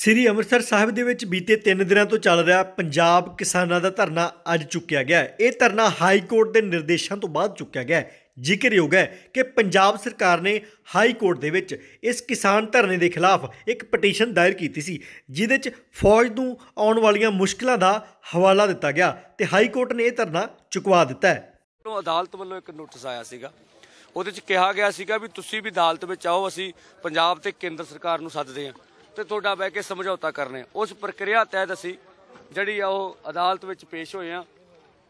ਸ੍ਰੀ ਅੰਮ੍ਰਿਤਸਰ ਸਾਹਿਬ ਦੇ ਵਿੱਚ ਬੀਤੇ 3 ਦਿਨਾਂ ਤੋਂ ਚੱਲ ਰਿਹਾ ਪੰਜਾਬ ਕਿਸਾਨਾਂ ਦਾ ਧਰਨਾ ਅੱਜ ਚੁੱਕਿਆ ਗਿਆ ਹੈ। ਇਹ ਧਰਨਾ ਹਾਈ ਕੋਰਟ ਦੇ ਨਿਰਦੇਸ਼ਾਂ ਤੋਂ ਬਾਅਦ ਚੁੱਕਿਆ ਗਿਆ ਹੈ। ਜ਼ਿਕਰਯੋਗ ਹੈ ਕਿ ਪੰਜਾਬ ਸਰਕਾਰ ਨੇ ਹਾਈ ਕੋਰਟ ਦੇ ਵਿੱਚ ਇਸ ਕਿਸਾਨ ਧਰਨੇ ਦੇ ਖਿਲਾਫ ਇੱਕ ਪਟੀਸ਼ਨ ਦਾਇਰ ਕੀਤੀ ਸੀ, ਜਿਹਦੇ 'ਚ ਫੌਜ ਨੂੰ ਆਉਣ ਵਾਲੀਆਂ ਮੁਸ਼ਕਲਾਂ ਦਾ ਹਵਾਲਾ ਦਿੱਤਾ ਗਿਆ ਤੇ ਹਾਈ ਕੋਰਟ ਨੇ ਇਹ ਧਰਨਾ ਚੁਕਵਾ ਦਿੱਤਾ ਹੈ। ਅਦਾਲਤ ਵੱਲੋਂ ਇੱਕ ਨੋਟਿਸ ਆਇਆ ਸੀਗਾ। ਉਹਦੇ 'ਚ ਕਿਹਾ ਗਿਆ ਸੀਗਾ ਵੀ ਤੁਸੀਂ ਵੀ ਅਦਾਲਤ ਵਿੱਚ ਆਓ, ਅਸੀਂ ਪੰਜਾਬ ਤੇ ਕੇਂਦਰ ਸਰਕਾਰ ਨੂੰ ਸੱਦਦੇ ਹਾਂ। ਤੇ ਤੁਹਾਡਾ ਬਹਿ ਕੇ ਸਮਝੌਤਾ ਕਰਨੇ। ਉਸ ਪ੍ਰਕਿਰਿਆ ਤਹਿਤ ਅਸੀਂ ਜਿਹੜੀ ਆ ਉਹ ਅਦਾਲਤ ਵਿੱਚ ਪੇਸ਼ ਹੋਏ ਆ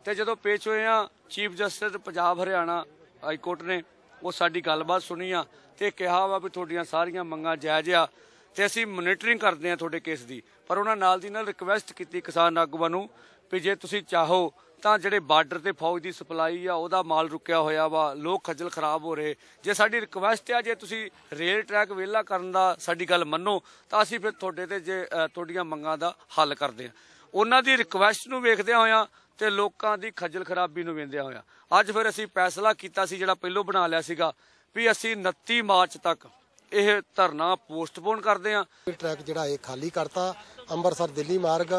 ਤੇ ਜਦੋਂ ਪੇਸ਼ ਹੋਏ ਆ chief justice Punjab Haryana high court ਨੇ ਉਹ ਸਾਡੀ ਗੱਲਬਾਤ ਸੁਣੀ ਆ ਤੇ ਕਿਹਾ ਵਾ ਵੀ ਤੁਹਾਡੀਆਂ ਸਾਰੀਆਂ ਮੰਗਾਂ ਜਾਇਜ਼ ਆ ਤੇ ਅਸੀਂ ਮੋਨੀਟਰਿੰਗ ਕਰਦੇ ਆ ਤੁਹਾਡੇ ਕੇਸ ਦੀ। ਪਰ ਉਹਨਾਂ ਨਾਲ ਦੀ ਨਾਲ ਰਿਕਵੈਸਟ ਕੀਤੀ ਕਿਸਾਨ ਆਗੂਆਂ ਨੂੰ ਵੀ ਜੇ ਤੁਸੀਂ ਚਾਹੋ ਤਾਂ ਜਿਹੜੇ ਬਾਰਡਰ ਤੇ ਫੌਜ ਦੀ ਸਪਲਾਈ ਆ, ਉਹਦਾ ਮਾਲ ਰੁਕਿਆ ਹੋਇਆ ਵਾ, ਲੋਕ ਖੱਜਲ ਖਰਾਬ ਹੋ ਰਹੇ। ਜੇ ਸਾਡੀ ਰਿਕਵੈਸਟ ਆ, ਜੇ ਤੁਸੀਂ ਰੇਲ ਟਰੈਕ ਵਿਹਲਾ ਕਰਨ ਦਾ ਸਾਡੀ ਗੱਲ ਮੰਨੋ, ਤਾਂ ਅਸੀਂ ਫਿਰ ਤੁਹਾਡੇ ਤੇ ਜੇ ਤੁਹਾਡੀਆਂ ਮੰਗਾਂ ਦਾ ਹੱਲ ਕਰਦੇ ਆ। ਉਹਨਾਂ ਦੀ ਰਿਕਵੈਸਟ ਨੂੰ ਵੇਖਦਿਆਂ ਹੋਇਆਂ ਤੇ ਲੋਕਾਂ ਦੀ ਖੱਜਲ ਖਰਾਬੀ ਨੂੰ ਵੇਂਦਿਆਂ ਹੋਇਆ। ਅੱਜ ਫਿਰ ਅਸੀਂ ਫੈਸਲਾ ਕੀਤਾ ਸੀ, ਜਿਹੜਾ ਪਹਿਲੋਂ ਬਣਾ ਲਿਆ ਸੀਗਾ, ਵੀ ਅਸੀਂ 29 ਮਾਰਚ ਤੱਕ ਇਹ ਧਰਨਾ ਪੋਸਟਪੋਨ ਕਰਦੇ ਆ। ਟਰੈਕ ਜਿਹੜਾ ਇਹ ਖਾਲੀ ਕਰਤਾ ਅੰਮ੍ਰਿਤਸਰ ਦਿੱਲੀ ਮਾਰਗ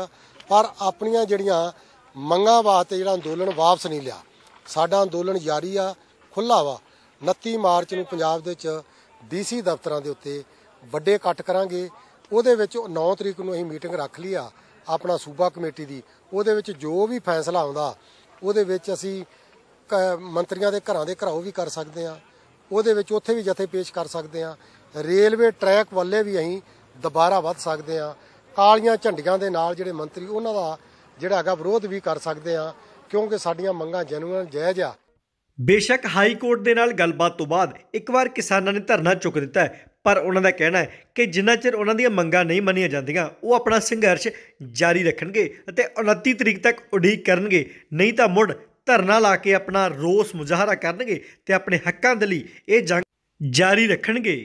ਪਰ ਆਪਣੀਆਂ ਜਿਹੜੀਆਂ ਮੰਗਾਂ ਵਾਸਤੇ ਜਿਹੜਾ ਅੰਦੋਲਨ ਵਾਪਸ ਨਹੀਂ ਲਿਆ। ਸਾਡਾ ਅੰਦੋਲਨ ਜਾਰੀ ਆ ਖੁੱਲਾ ਵਾ। 29 ਮਾਰਚ ਨੂੰ ਪੰਜਾਬ ਦੇ ਵਿੱਚ ਡੀਸੀ ਦਫ਼ਤਰਾਂ ਦੇ ਉੱਤੇ ਵੱਡੇ ਇਕੱਠ ਕਰਾਂਗੇ। ਉਹਦੇ ਵਿੱਚ 9 ਤਰੀਕ ਨੂੰ ਅਸੀਂ ਮੀਟਿੰਗ ਰੱਖ ਲਈ ਆ, ਆਪਣਾ ਸੂਬਾ ਕਮੇਟੀ ਦੀ। ਉਹਦੇ ਵਿੱਚ ਜੋ ਵੀ ਫੈਸਲਾ ਆਉਂਦਾ, ਉਹਦੇ ਵਿੱਚ ਅਸੀਂ ਕ- ਮੰਤਰੀਆਂ ਦੇ ਘਰਾਂ ਦੇ ਘਰਾਓ ਵੀ ਕਰ ਸਕਦੇ ਆ। ਉਹਦੇ ਵਿੱਚ ਉੱਥੇ ਵੀ ਜਥੇ ਪੇਸ਼ ਕਰ ਸਕਦੇ ਆ। ਰੇਲਵੇ ਟਰੈਕ ਵੱਲੇ ਵੀ ਅਸੀਂ ਦੁਬਾਰਾ ਵੱਧ ਸਕਦੇ ਆ। ਕਾਲੀਆਂ ਝੰਡੀਆਂ ਦੇ ਨਾਲ ਜਿਹੜੇ ਮੰਤਰੀ, ਉਹਨਾਂ ਦਾ ਜਿਹੜਾ ਹੈਗਾ ਵਿਰੋਧ ਵੀ ਕਰ ਸਕਦੇ ਆ, ਕਿਉਂਕਿ ਸਾਡੀਆਂ ਮੰਗਾਂ ਜੈਨੂਅਨ ਜਾਇਜ਼ ਆ। ਬੇਸ਼ੱਕ ਹਾਈ ਕੋਰਟ ਦੇ ਨਾਲ ਗੱਲਬਾਤ ਤੋਂ ਬਾਅਦ ਇੱਕ ਵਾਰ ਕਿਸਾਨਾਂ ਨੇ ਧਰਨਾ ਚੁੱਕ ਦਿੱਤਾ ਹੈ, ਪਰ ਉਹਨਾਂ ਦਾ ਕਹਿਣਾ ਹੈ ਕਿ ਜਿੰਨਾ ਚਿਰ ਉਹਨਾਂ ਦੀਆਂ ਮੰਗਾਂ ਨਹੀਂ ਮੰਨੀਆਂ ਜਾਂਦੀਆਂ, ਉਹ ਆਪਣਾ ਸੰਘਰਸ਼ ਜਾਰੀ ਰੱਖਣਗੇ ਅਤੇ 29 ਤਰੀਕ ਤੱਕ ਉਡੀਕ ਕਰਨਗੇ। ਨਹੀਂ ਤਾਂ ਮੁੜ ਧਰਨਾ ਲਾ ਕੇ ਆਪਣਾ ਰੋਸ ਮੁਜ਼ਾਹਰਾ ਕਰਨਗੇ ਤੇ ਆਪਣੇ ਹੱਕਾਂ ਦੇ ਲਈ ਇਹ ਜੰਗ ਜਾਰੀ ਰੱਖਣਗੇ।